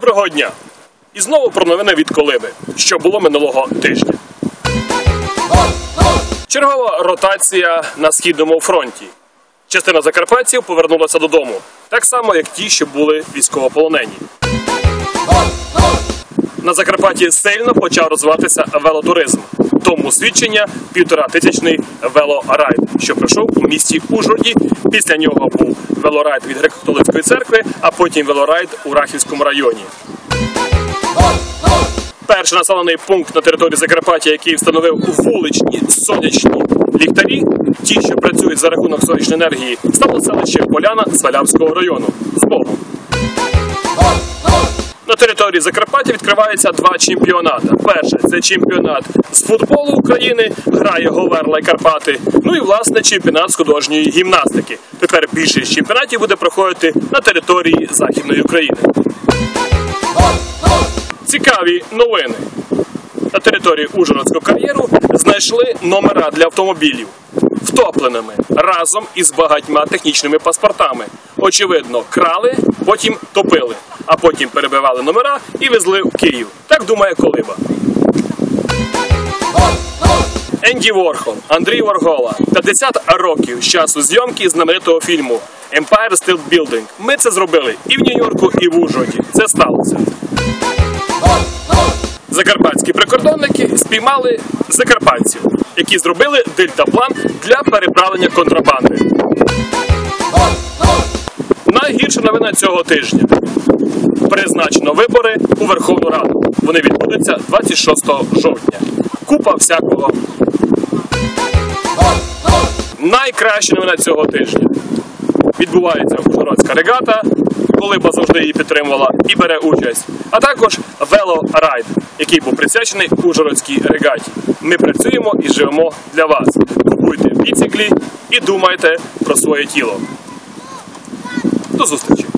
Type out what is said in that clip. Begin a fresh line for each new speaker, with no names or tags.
Доброго дня! І знову про новини від Колиби, що було минулого тижня. Чергова ротація на східному фронті. Частина закарпатців повернулася додому, так само як ті, що були військовополонені. На Закарпатті сильно почав розвиватися велотуризм. Тому свідчення півтора тисячний велорайд, що пройшов у місті Ужгороді. Після нього був велорайд від греко-католицької церкви, а потім велорайд у Рахівському районі. Перший населений пункт на території Закарпаття, який встановив вуличні сонячні ліхтарі, ті, що працюють за рахунок сонячної енергії, стало селище Поляна Свалявського району. З Богом. Території Закарпаття відкриваються два чемпіонати. Перше це чемпіонат з футболу України, грає Говерла і Карпати. Ну і власне чемпіонат з художньої гімнастики. Тепер більшість чемпіонатів буде проходити на території Західної України. Цікаві новини. На території Ужгородського кар'єру знайшли номера для автомобілів втопленими разом із багатьма технічними паспортами. Очевидно, крали, потім топили, а потім перебивали номера і везли в Київ. Так думає Колиба. Енді Ворхол, Андрій Воргола, 50 років з часу зйомки знаменитого фільму Empire State Building. Ми це зробили і в Нью-Йорку, і в Ужгороді. Це сталося. Закарпатські прикордонники спіймали закарпатців, які зробили дельтаплан для переправлення контрабанди. Найгірша новина цього тижня. Призначено вибори у Верховну Раду. Вони відбудуться 26 жовтня. Купа всякого. Найкраща новина цього тижня. Відбувається Ужгородська регата, Колиба завжди її підтримувала і бере участь. А також велорайд, який був присвячений Ужгородській регаті. Ми працюємо і живемо для вас. Купуйте біциклі і думайте про своє тіло. До зустрічі!